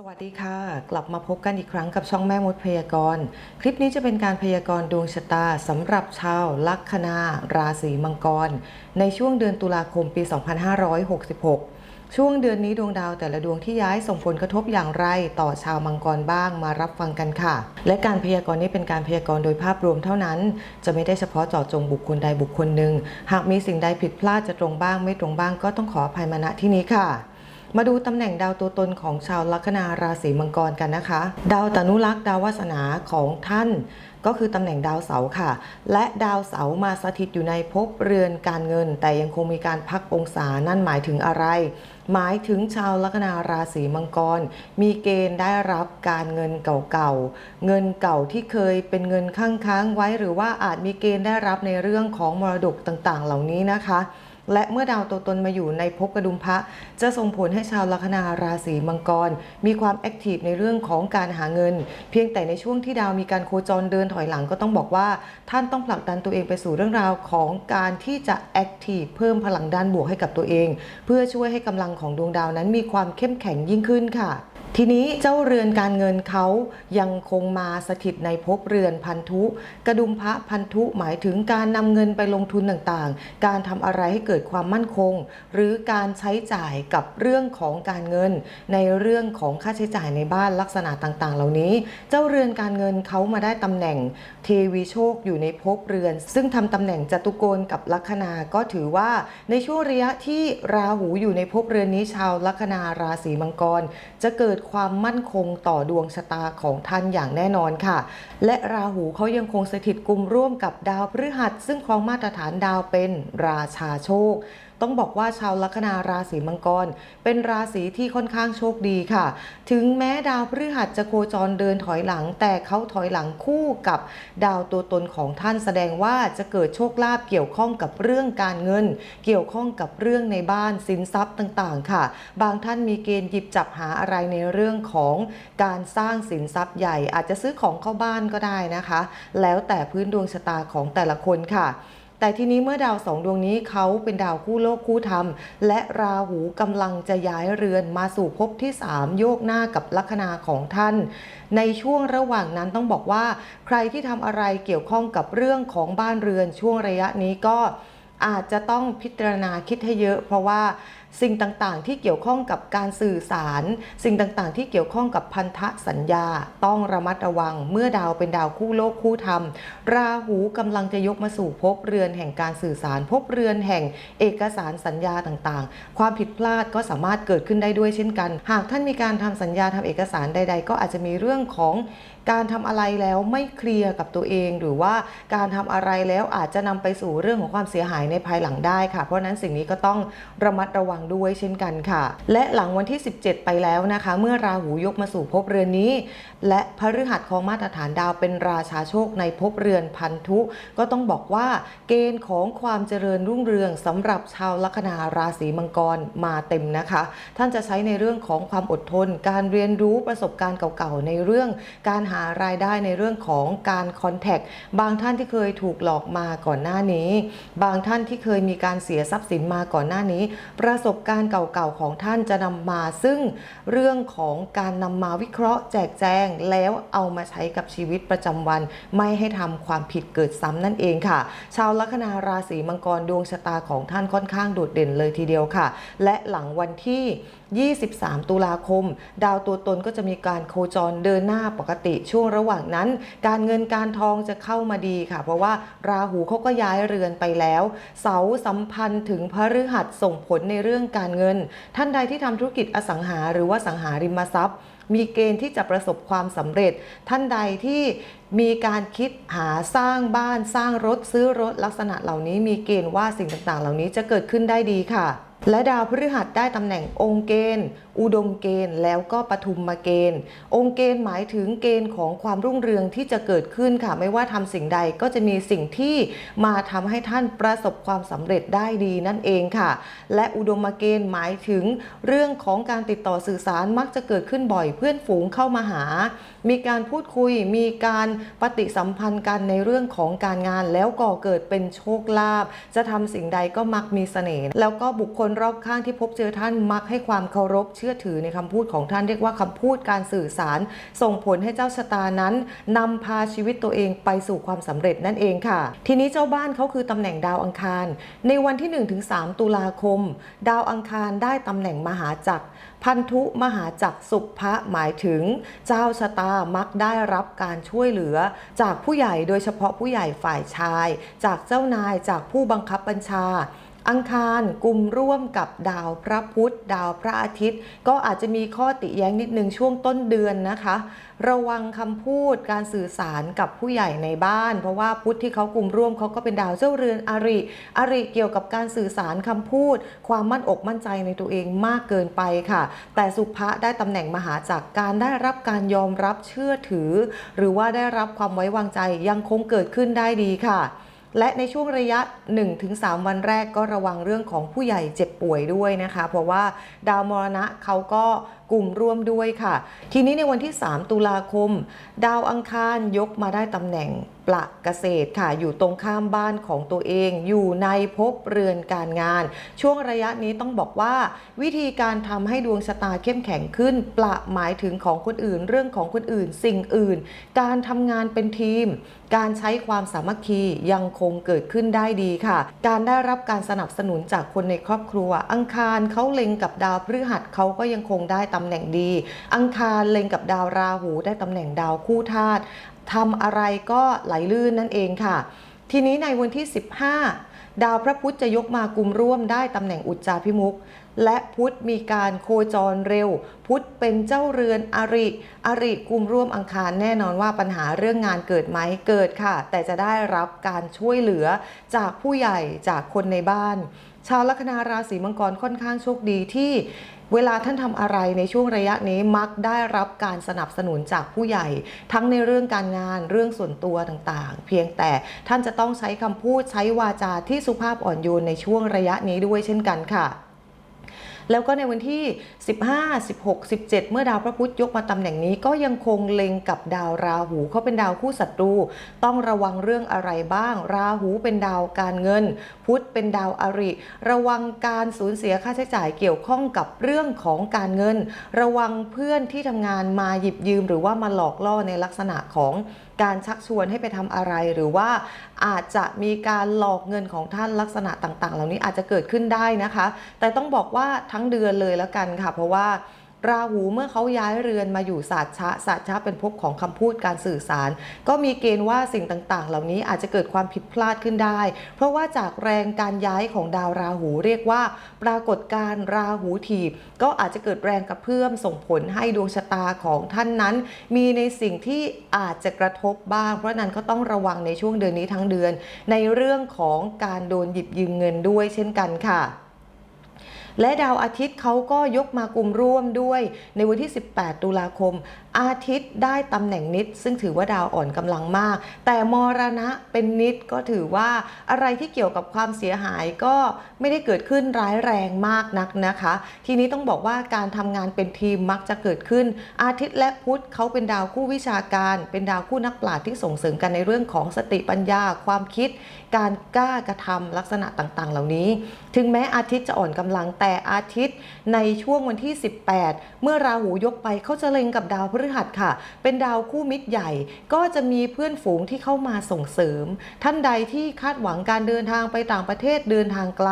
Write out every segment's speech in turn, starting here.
สวัสดีค่ะ กลับมาพบกันอีกครั้งกับช่องแม่มดพยากรณ์ คลิปนี้จะเป็นการพยากรณ์ดวงชะตาสำหรับชาวลัคนาราศีมังกร ในช่วงเดือนตุลาคมปี 2566 ช่วงเดือนนี้ดวงดาวแต่ละดวงที่ย้ายส่งผลกระทบอย่างไรต่อชาวมังกรบ้างมารับฟังกันค่ะ และการพยากรณ์นี้เป็นการพยากรณ์โดยภาพรวมเท่านั้น จะไม่ได้เฉพาะเจาะจงบุคคลใดบุคคลหนึ่ง หากมีสิ่งใดผิดพลาดจะตรงบ้าง ไม่ตรงบ้างก็ต้องขออภัยมาณที่นี้ค่ะ มาดูตำแหน่งดาวตัวตนของชาวลัคนาราศีมังกรกันนะคะ ดาวตนุรักษ์ดาววาสนาของท่านก็คือตำแหน่งดาวเสาค่ะ และดาวเสามาสถิตอยู่ในภพเรือนการเงิน แต่ยังคงมีการพักองศานั่นหมายถึงอะไร หมายถึงชาวลัคนาราศีมังกร มีเกณฑ์ได้รับการเงินเก่าๆ เงินเก่าที่เคยเป็นเงินค้างค้างๆไว้ หรือว่าอาจมีเกณฑ์ได้รับในเรื่องของมรดกต่างๆ เหล่านี้นะคะ และเมื่อดาวตัวตนมาอยู่ในภพกระดุมพระ จะส่งผลให้ชาวลัคนาราศีมังกร มีความแอคทีฟในเรื่องของการหาเงิน เพียงแต่ในช่วงที่ดาวมีการโคจรเดินถอยหลังก็ต้องบอกว่า ท่านต้องผลักดันตัวเองไปสู่เรื่องราวของการที่จะแอคทีฟเพิ่มพลังด้านบวกให้กับตัวเอง เพื่อช่วยให้กำลังของดวงดาวนั้นมีความเข้มแข็งยิ่งขึ้นค่ะ ทีนี้เจ้าเรือนการเงินเขายังคงมาสถิตในภพเรือนพันธุ กระดุมพระพันธุหมายถึงการนำเงินไปลงทุนต่างๆ การทำอะไรให้เกิดความมั่นคง หรือการใช้จ่ายกับเรื่องของการเงิน ในเรื่องของค่าใช้จ่ายในบ้านลักษณะต่างๆ เหล่านี้ เจ้าเรือนการเงินเขามาได้ตำแหน่งเทวีโชคอยู่ในภพเรือน ซึ่งทำตำแหน่งจตุโกณกับลัคนาก็ถือว่าในช่วงระยะที่ราหูอยู่ในภพเรือนนี้ชาวลัคนาราศีมังกร จะเกิดความมั่นคงต่อดวงชะตาของท่านอย่างแน่นอนค่ะ และราหูเขายังคงสถิตกลุ่มร่วมกับดาวพฤหัส ซึ่งครองมาตรฐานดาวเป็นราชาโชค ต้องบอกว่าชาวลัคนาราศีมังกร เป็นราศีที่ค่อนข้างโชคดีค่ะ ถึงแม้ดาวพฤหัสจะโคจรเดินถอยหลัง แต่เขาถอยหลังคู่กับดาวตัวตนของท่านแสดงว่าจะเกิดโชคลาภเกี่ยวข้องกับเรื่องการเงิน เกี่ยวข้องกับเรื่องในบ้านสินทรัพย์ต่างๆ ค่ะ บางท่านมีเกณฑ์หยิบจับหาอะไรในเรื่องของการสร้างสินทรัพย์ใหญ่ อาจจะซื้อของเข้าบ้านก็ได้นะคะ แล้วแต่พื้นดวงชะตาของแต่ละคนค่ะ แต่ทีนี้เมื่อดาวสองดวงนี้เขาเป็นดาวคู่โลกคู่ธรรม และราหูกำลังจะย้ายเรือนมาสู่ภพที่ 3 โยกหน้ากับลัคนาของท่าน ในช่วงระหว่างนั้นต้องบอกว่า ใครที่ทำอะไรเกี่ยวข้องกับเรื่องของบ้านเรือนช่วงระยะนี้ก็อาจจะต้องพิจารณาคิดให้เยอะ เพราะว่า สิ่งต่างๆ ที่เกี่ยวข้องกับการสื่อสาร สิ่งต่างๆ ที่เกี่ยวข้องกับพันธสัญญา ต้องระมัดระวังเมื่อดาวเป็นดาวคู่โลกคู่ธรรม ราหูกำลังจะยกมาสู่ภพเรือนแห่งการสื่อสารภพเรือนแห่งเอกสารสัญญาต่างๆ ความผิดพลาดก็สามารถเกิดขึ้นได้ด้วยเช่นกัน หากท่านมีการทำสัญญาทำเอกสารใด ๆ ก็อาจจะมีเรื่องของ การทำอะไรแล้วไม่เคลียร์กับตัวเอง หรือว่าการทำอะไรแล้วอาจจะนำไปสู่เรื่องของความเสียหายในภายหลังได้ค่ะ เพราะนั้นสิ่งนี้ก็ต้องระมัดระวังด้วยเช่นกันค่ะ และหลังวันที่ 17 ไปแล้วนะคะ เมื่อราหูยกมาสู่ภพเรือนนี้ และพฤหัสของมาตรฐานดาวเป็นราชาโชคในภพเรือนพันธุ ก็ต้องบอกว่าเกณฑ์ของความเจริญรุ่งเรืองสำหรับชาวลัคนาราศีมังกรมาเต็มนะคะ ท่านจะใช้ในเรื่องของความอดทน การเรียนรู้ประสบการณ์เก่าๆ ในเรื่องการหารายได้ในเรื่องของการคอนแทคบางท่านที่เคยถูกหลอกมาก่อนหน้านี้ บางท่านที่เคยมีการเสียทรัพย์สินมาก่อนหน้านี้ ประสบการณ์เก่าๆของท่านจะนำมาซึ่งเรื่องของการนำมาวิเคราะห์แจกแจง แล้วเอามาใช้กับชีวิตประจำวัน ไม่ให้ทำความผิดเกิดซ้ำนั่นเองค่ะ ชาวลัคนาราศีมังกรดวงชะตาของท่านค่อนข้างโดดเด่นเลยทีเดียวค่ะ และหลังวันที่ 23 ตุลาคม ดาวตัวตนก็จะมีการโคจรเดินหน้าปกติช่วงระหว่างนั้น การเงินการทองจะเข้ามาดีค่ะ เพราะว่าราหูเขาก็ย้ายเรือนไปแล้ว เสาสัมพันธ์ถึงพฤหัสส่งผลในเรื่องการเงิน ท่านใดที่ทำธุรกิจอสังหาหรือว่าสังหาริมทรัพย์ มีเกณฑ์ที่จะประสบความสำเร็จ ท่านใดที่มีการคิดหาสร้างบ้านสร้างรถซื้อรถลักษณะเหล่านี้ มีเกณฑ์ว่าสิ่งต่างๆ เหล่านี้จะเกิดขึ้นได้ดีค่ะ และดาวพฤหัสได้ตำแหน่งองค์เกณฑ์ อุดมเกณฑ์ แล้วก็ปทุมมาเกณฑ์ องค์เกณฑ์หมายถึงเกณฑ์ของความรุ่งเรืองที่จะเกิดขึ้นค่ะ ไม่ว่าทำสิ่งใดก็จะมีสิ่งที่มาทำให้ท่านประสบความสำเร็จได้ดีนั่นเองค่ะ และอุดมมาเกณฑ์หมายถึงเรื่องของการติดต่อสื่อสารมักจะเกิดขึ้นบ่อยเพื่อนฝูงเข้ามาหา มีการพูดคุย มีการปฏิสัมพันธ์กันในเรื่องของการงาน แล้วก่อเกิดเป็นโชคลาภจะทำสิ่งใดก็มักมีเสน่ห์แล้วก็บุคคลคนรอบข้างที่พบเจอท่านมักให้ความเคารพเชื่อถือในคำพูดของท่านเรียกว่าคำพูดการสื่อสาร ส่งผลให้เจ้าชะตานั้นนำพาชีวิตตัวเองไปสู่ความสำเร็จนั่นเองค่ะ ทีนี้เจ้าบ้านเขาคือตำแหน่งดาวอังคาร ในวันที่ 1-3 ตุลาคม ดาวอังคารได้ตำแหน่งมหาจักรพันธุมหาจักรสุภะหมายถึง เจ้าชะตามักได้รับการช่วยเหลือ จากผู้ใหญ่โดยเฉพาะผู้ใหญ่ฝ่ายชาย จากเจ้านายจากผู้บังคับบัญชา อังคารกลุ่มร่วมกับดาวพระพุธดาวพระอาทิตย์ ก็อาจจะมีข้อติแย้งนิดนึงช่วงต้นเดือนนะคะ ระวังคำพูดการสื่อสารกับผู้ใหญ่ในบ้าน เพราะว่าพุธที่เขากลุ่มร่วมเขาก็เป็นดาวเจ้าเรือนอริ อริเกี่ยวกับการสื่อสารคำพูด ความมั่นอกมั่นใจในตัวเองมากเกินไปค่ะ แต่สุภะได้ตำแหน่งมหาจากรการได้รับการยอมรับเชื่อถือ หรือว่าได้รับความไว้วางใจยังคงเกิดขึ้นได้ดีค่ะ และในช่วงระยะ 1-3 วันแรกก็ระวังเรื่องของผู้ใหญ่เจ็บป่วยด้วยนะคะ เพราะว่าดาวมรณะเขาก็ กลุ่มร่วมด้วยค่ะ ทีนี้ในวันที่ 3 ตุลาคม ดาวอังคารยกมาได้ตำแหน่งประเกษตรค่ะ อยู่ตรงข้ามบ้านของตัวเอง อยู่ในภพเรือนการงาน ช่วงระยะนี้ต้องบอกว่า วิธีการทำให้ดวงชะตาเข้มแข็งขึ้น ประหมายถึงของคนอื่น เรื่องของคนอื่น สิ่งอื่น การทำงานเป็นทีม การใช้ความสามัคคียังคงเกิดขึ้นได้ดีค่ะ การได้รับการสนับสนุนจากคนในครอบครัว อังคารเขาเล็งกับดาวพฤหัสเขาก็ยังคงได้ตำแหน่งดี อังคารเล็งกับดาวราหูได้ตำแหน่งดาวคู่ธาตุทำอะไรก็ไหลลื่นนั่นเองค่ะ ทีนี้ในวันที่ 15 ดาวพระพุธจะยกมากุมร่วมได้ตำแหน่งอุจจาพิมุกและพุธมีการโคจรเร็ว พุธเป็นเจ้าเรือนอริอริกุมร่วมอังคารแน่นอนว่าปัญหาเรื่องงานเกิดไหมเกิดค่ะ แต่จะได้รับการช่วยเหลือจากผู้ใหญ่จากคนในบ้าน ชาวลัคนาราศีมังกรค่อนข้างโชคดีที่ เวลาท่านทำอะไรในช่วงระยะนี้มักได้รับการสนับสนุนจากผู้ใหญ่ ทั้งในเรื่องการงานเรื่องส่วนตัวต่างๆ เพียงแต่ท่านจะต้องใช้คำพูดใช้วาจาที่สุภาพอ่อนโยนในช่วงระยะนี้ด้วยเช่นกันค่ะ แล้วก็ในวันที่ 15 16 17 เมื่อดาวพระพุธยกมาตำแหน่งนี้ก็ยังคงเล็งกับดาวราหูเขาเป็นดาวคู่ศัตรู ต้องระวังเรื่องอะไรบ้าง ราหูเป็นดาวการเงิน พุธเป็นดาวอริ ระวังการสูญเสียค่าใช้จ่ายเกี่ยวข้องกับเรื่องของการเงิน ระวังเพื่อนที่ทำงานมาหยิบยืมหรือว่ามาหลอกล่อในลักษณะของ การชักชวนให้ไปทำอะไร หรือว่าอาจจะมีการหลอกเงินของท่านลักษณะต่าง ๆ เหล่านี้อาจจะเกิดขึ้นได้นะคะ แต่ต้องบอกว่าทั้งเดือนเลยแล้วกันค่ะ เพราะว่า ราหูเมื่อเขาย้ายเรือนมาอยู่ศาสชะศาสชะเป็นภพของคำพูดการสื่อสาร ก็มีเกณฑ์ว่าสิ่งต่างๆ เหล่านี้อาจจะเกิดความผิดพลาดขึ้นได้ เพราะว่าจากแรงการย้ายของดาวราหูเรียกว่า ปรากฏการราหูถีบ ก็อาจจะเกิดแรงกระเพื่อมส่งผลให้ดวงชะตาของท่านนั้น มีในสิ่งที่อาจจะกระทบบ้าง เพราะนั้นก็ต้องระวังในช่วงเดือนนี้ทั้งเดือน ในเรื่องของการโดนหยิบยืมเงินด้วยเช่นกันค่ะ และดาวอาทิตย์เขาก็ยกมากลุ่มร่วมด้วย ในวันที่ 18 ตุลาคม อาทิตย์ได้ตำแหน่งนิด ซึ่งถือว่าดาวอ่อนกำลังมาก แต่มรณะเป็นนิดก็ถือว่าอะไรที่เกี่ยวกับความเสียหายก็ไม่ได้เกิดขึ้นร้ายแรงมากนักนะคะ ทีนี้ต้องบอกว่าการทำงานเป็นทีมมักจะเกิดขึ้น อาทิตย์และพุธเขาเป็นดาวคู่วิชาการ เป็นดาวคู่นักปราชญ์ที่ส่งเสริมกันในเรื่องของสติปัญญาความคิด การกล้ากระทำลักษณะต่างๆ เหล่านี้ ถึงแม้อาทิตย์จะอ่อนกำลังแต่อาทิตย์ในช่วงวันที่ 18 เมื่อราหูยกไปเขาจะเล็งกับดาวพฤหัสค่ะ เป็นดาวคู่มิตรใหญ่ ก็จะมีเพื่อนฝูงที่เข้ามาส่งเสริม ท่านใดที่คาดหวังการเดินทางไปต่างประเทศเดินทางไกล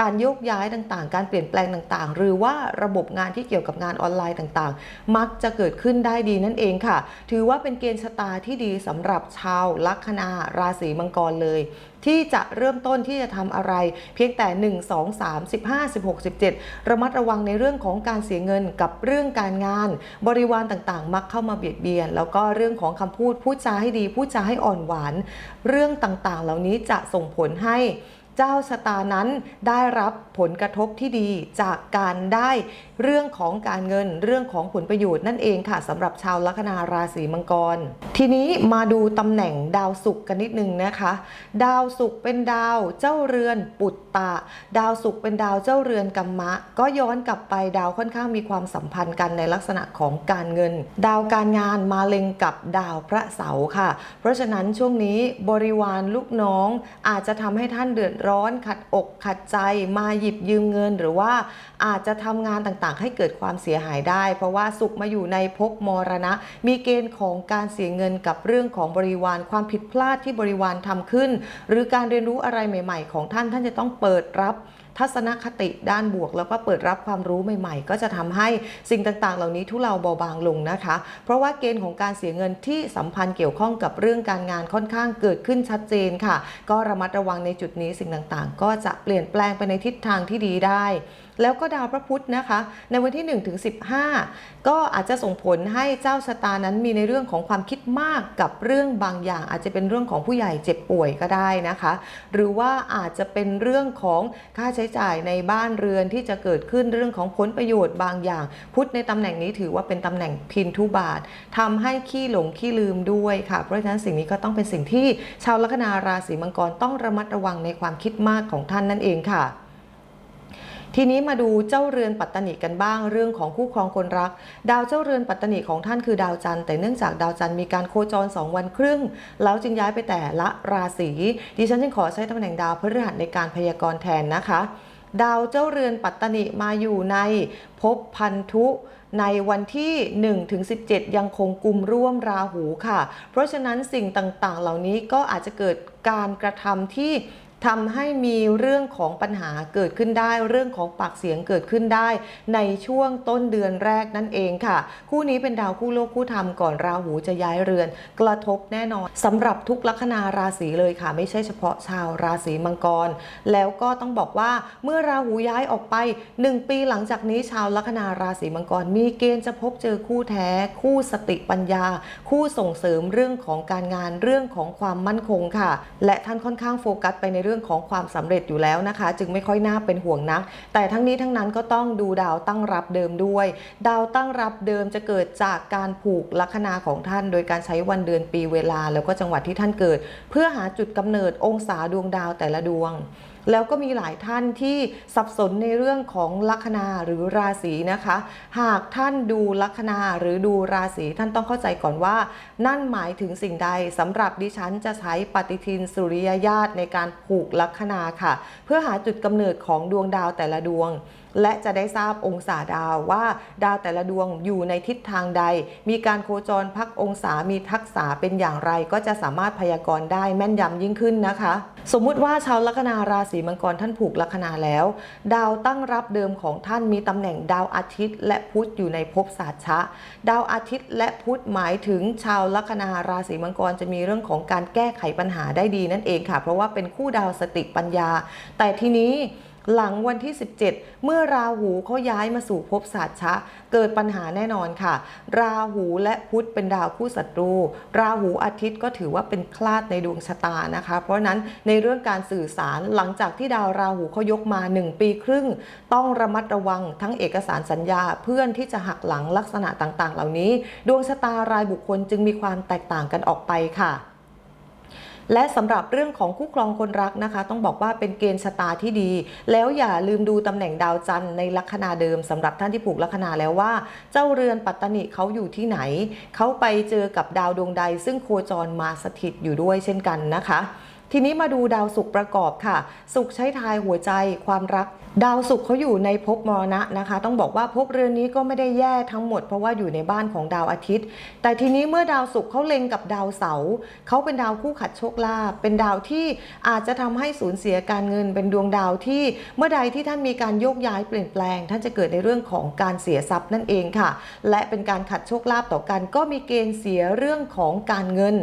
การโยกย้ายต่างๆ การเปลี่ยนแปลงต่างๆ หรือว่าระบบงานที่เกี่ยวกับงานออนไลน์ต่างๆ มักจะเกิดขึ้นได้ดีนั่นเองค่ะ ถือว่าเป็นเกณฑ์ชะตาที่ดีสำหรับชาวลัคนาราศีมังกรเลย ที่จะเริ่มต้นที่จะทำอะไร เพียงแต่ 1 2 3 15 16 17 ระมัดระวังในเรื่องของการเสียเงินกับเรื่องการงาน บริวารต่างๆ มักเข้ามาเบียดเบียน แล้วก็เรื่องของคำพูดพูดจาให้ดีพูดจาให้อ่อนหวาน เรื่องต่างๆ เหล่านี้จะส่งผลให้ เจ้าชะตานั้นได้รับผลกระทบที่ดีจากการได้เรื่องของการเงินเรื่องของผลประโยชน์นั่นเองค่ะสำหรับชาวลัคนาราศีมังกร ทีนี้มาดูตำแหน่งดาวศุกร์กันนิดนึงนะคะ ดาวศุกร์เป็นดาวเจ้าเรือนปุตตะ ดาวศุกร์เป็นดาวเจ้าเรือนกัมมะ ก็ย้อนกลับไปดาวค่อนข้างมีความสัมพันธ์กันในลักษณะของการเงิน ดาวการงานมาเล็งกับดาวพระเสาร์ค่ะ เพราะฉะนั้นช่วงนี้บริวารลูกน้องอาจจะทำให้ท่านเดือดร้อนขัดอกขัดใจมาหยิบยืมเงิน หรือว่าอาจจะทำงานต่างๆ ให้เกิดความเสียหายได้ เพราะว่าสุขมาอยู่ในภพมรณะ มีเกณฑ์ของการเสียเงินกับเรื่องของบริวารความผิดพลาดที่บริวารทำขึ้น หรือการเรียนรู้อะไรใหม่ ๆ ของท่านท่านจะต้องเปิดรับ ทัศนคติด้านบวก แล้วก็เปิดรับความรู้ใหม่ ๆ ก็จะทำให้สิ่งต่างๆ เหล่านี้ทุเลาเบาบางลงนะคะ เพราะว่าเกณฑ์ของการเสียเงินที่สัมพันธ์เกี่ยวข้องกับเรื่องการงานค่อนข้างเกิดขึ้นชัดเจนค่ะ ก็ระมัดระวังในจุดนี้สิ่งต่างๆ ก็จะเปลี่ยนแปลงไปในทิศทางที่ดีได้ แล้วก็ดาวพระพุธนะคะ ในวันที่1ถึง15 ก็อาจจะส่งผลให้เจ้าชะตานั้นมีในเรื่องของความคิดมากกับเรื่องบางอย่าง อาจจะเป็นเรื่องของผู้ใหญ่เจ็บป่วยก็ได้นะคะ หรือว่าอาจจะเป็นเรื่องของค่าใช้จ่ายในบ้านเรือนที่จะเกิดขึ้นเรื่องของผลประโยชน์บางอย่าง พุธในตำแหน่งนี้ถือว่าเป็นตำแหน่งพินทุบาททำให้ขี้หลงขี้ลืมด้วยค่ะเพราะฉะนั้นสิ่งนี้ก็ต้องเป็นสิ่งที่ชาวลัคนาราศีมังกรต้องระมัดระวังในความคิดมากของท่านนั่นเองค่ะ ทีนี้มาดูเจ้าเรือนปัตตนิกันบ้างเรื่องของคู่ครองคนรัก ดาวเจ้าเรือนปัตตนิของท่านคือดาวจันทร์แต่เนื่องจากดาวจันทร์มีการโคจร 2 วันครึ่ง แล้วจึงย้ายไปแต่ละราศีดิฉันจึงขอใช้ตำแหน่งดาวพฤหัสในการพยากรณ์แทนนะคะ ดาวเจ้าเรือนปัตตนิมาอยู่ในภพพันธุในวันที่1ถึง17 ยังคงกลุ่มร่วมราหูค่ะ เพราะฉะนั้นสิ่งต่างๆ เหล่านี้ก็อาจจะเกิดการกระทำที่ ทำให้มีเรื่องของปัญหาเกิดขึ้นได้ เรื่องของปากเสียงเกิดขึ้นได้ ในช่วงต้นเดือนแรกนั่นเองค่ะ คู่นี้เป็นดาวคู่โลกคู่ธรรมก่อนราหูจะย้ายเรือน กระทบแน่นอนสำหรับทุกลัคนาราศีเลยค่ะ ไม่ใช่เฉพาะชาวราศีมังกร แล้วก็ต้องบอกว่าเมื่อราหูย้ายออกไป 1 ปีหลังจากนี้ชาวลัคนาราศีมังกร มีเกณฑ์จะพบเจอคู่แท้ คู่สติปัญญา คู่ส่งเสริมเรื่องของการงานเรื่องของความมั่นคงค่ะ และท่านค่อนข้างโฟกัสไปในรื่องของความสำเร็จอยู่แล้วนะคะ จึงไม่ค่อยน่าเป็นห่วงนัก แต่ทั้งนี้ทั้งนั้นก็ต้องดูดาวตั้งรับเดิมด้วย ดาวตั้งรับเดิมจะเกิดจากการผูกลัคนาของท่าน โดยการใช้วันเดือนปีเวลา แล้วก็จังหวัดที่ท่านเกิด เพื่อหาจุดกำเนิดองศาดวงดาวแต่ละดวง แล้วก็มีหลายท่านที่สับสนในเรื่องของลัคนาหรือราศีนะคะ หากท่านดูลัคนาหรือดูราศีท่านต้องเข้าใจก่อนว่า นั่นหมายถึงสิ่งใดสำหรับดิฉันจะใช้ปฏิทินสุริยญาตในการผูกลัคนาค่ะ เพื่อหาจุดกำเนิดของดวงดาวแต่ละดวง และจะได้ทราบองศาดาวว่าดาวแต่ละดวงอยู่ในทิศทางใด มีการโคจรพักองศามีทักษะเป็นอย่างไร ก็จะสามารถพยากรณ์ได้แม่นยำยิ่งขึ้นนะคะ สมมุติว่าชาวลัคนาราศีมังกรท่านผูกลัคนาแล้ว ดาวตั้งรับเดิมของท่านมีตำแหน่งดาวอาทิตย์ และพุธอยู่ในภพศาสตร์ชะ ดาวอาทิตย์ และพุธหมายถึงชาวลัคนาราศีมังกรจะมีเรื่องของการแก้ไขปัญหาได้ดีนั่นเองค่ะ เพราะว่าเป็นคู่ดาวสติปัญญา แต่ทีนี้ หลังวันที่ 17 เมื่อราหูเขาย้ายมาสู่ภพศาสตร์ชะ เกิดปัญหาแน่นอนค่ะ ราหูและพุธเป็นดาวคู่ศัตรู ราหูอาทิตย์ก็ถือว่าเป็นคลาดในดวงชะตานะคะ เพราะฉะนั้นในเรื่องการสื่อสารหลังจากที่ดาวราหูเขายกมา 1 ปีครึ่ง ต้องระมัดระวังทั้งเอกสารสัญญาเพื่อนที่จะหักหลังลักษณะต่างๆ เหล่านี้ ดวงชะตารายบุคคลจึงมีความแตกต่างกันออกไปค่ะ และสำหรับเรื่องของคู่ครองคนรักนะคะ ต้องบอกว่าเป็นเกณฑ์ชะตาที่ดี แล้วอย่าลืมดูตำแหน่งดาวจันทร์ในลัคนาเดิมสำหรับท่านที่ผูกลัคนาแล้วว่า เจ้าเรือนปัตตนิเขาอยู่ที่ไหน เขาไปเจอกับดาวดวงใด ซึ่งโคจรมาสถิตอยู่ด้วยเช่นกันนะคะ ทีนี้มาดูดาวศุกร์ประกอบค่ะศุกร์ใช้ทายหัวใจความรัก ดาวศุกร์เขาอยู่ในภพมรณะนะคะ ต้องบอกว่าภพเรือนนี้ก็ไม่ได้แย่ทั้งหมด เพราะว่าอยู่ในบ้านของดาวอาทิตย์ แต่ทีนี้เมื่อดาวศุกร์เขาเล็งกับดาวเสาร์เขาเป็นดาวคู่ขัดโชคลาภเป็นดาวที่อาจจะทำให้สูญเสียการเงิน เป็นดวงดาวที่เมื่อใดที่ท่านมีการโยกย้ายเปลี่ยนแปลง ท่านจะเกิดในเรื่องของการเสียทรัพย์นั่นเองค่ะ และเป็นการขัดโชคลาภต่อกัน ก็มีเกณฑ์เสียเรื่องของการเงิน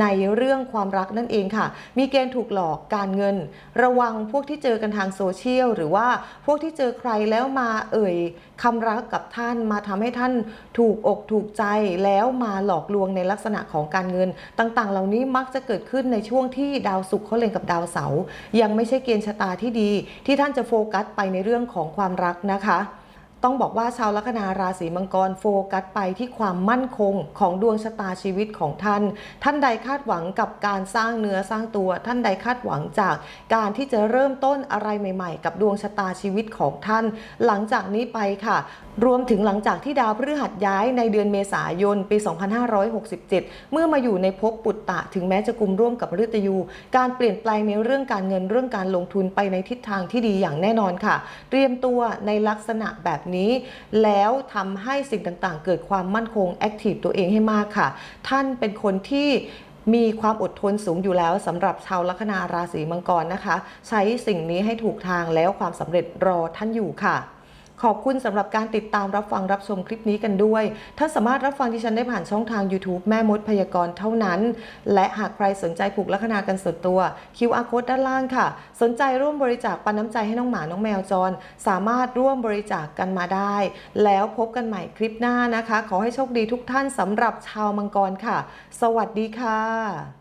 ในเรื่องความรักนั่นเองค่ะ มีเกณฑ์ถูกหลอกการเงิน ระวังพวกที่เจอกันทางโซเชียลหรือว่าพวกที่เจอใครแล้วมาเอ่ยคำรักกับท่านมาทำให้ท่านถูกอกถูกใจแล้วมาหลอกลวงในลักษณะของการเงิน ต่างๆ เหล่านี้มักจะเกิดขึ้นในช่วงที่ดาวศุกร์เขาเล็งกับดาวเสาร์ยังไม่ใช่เกณฑ์ชะตาที่ดี ที่ท่านจะโฟกัสไปในเรื่องของความรักนะคะ ต้องบอกว่าชาวลัคนาราศีมังกรโฟกัสไปที่ความมั่นคงของดวงชะตาชีวิตของท่าน ท่านใดคาดหวังกับการสร้างเนื้อสร้างตัว ท่านใดคาดหวังจากการที่จะเริ่มต้นอะไรใหม่ ๆ กับดวงชะตาชีวิตของท่าน หลังจากนี้ไปค่ะ รวมถึงหลังจากที่ดาวพฤหัสย้ายในเดือนเมษายนปี 2567 เมื่อมาอยู่ในภพปุตตะ ถึงแม้จะกลุ่มร่วมกับฤตยู การเปลี่ยนแปลงในเรื่องการเงินเรื่องการลงทุนไปในทิศทางที่ดีอย่างแน่นอนค่ะ เตรียมตัวในลักษณะแบบนี้ แล้วทำให้สิ่งต่างๆ เกิดความมั่นคงแอคทีฟตัวเองให้มากค่ะ ท่านเป็นคนที่มีความอดทนสูงอยู่แล้วสำหรับชาวลัคนาราศีมังกรนะคะ ใช้สิ่งนี้ให้ถูกทางแล้วความสำเร็จรอท่านอยู่ค่ะ ขอบคุณสำหรับการติดตามรับฟังรับชมคลิปนี้กันด้วย ท่านสามารถรับฟังที่ฉันได้ผ่านช่องทาง YouTube แม่มดพยากรณ์เท่านั้น และหากใครสนใจผูกลัคนากันส่วนตัว QR code ด้านล่างค่ะ สนใจร่วมบริจาคปันน้ำใจให้น้องหมาน้องแมวจร สามารถร่วมบริจาคกันมาได้ แล้วพบกันใหม่คลิปหน้านะคะ ขอให้โชคดีทุกท่านสำหรับชาวมังกรค่ะ สวัสดีค่ะ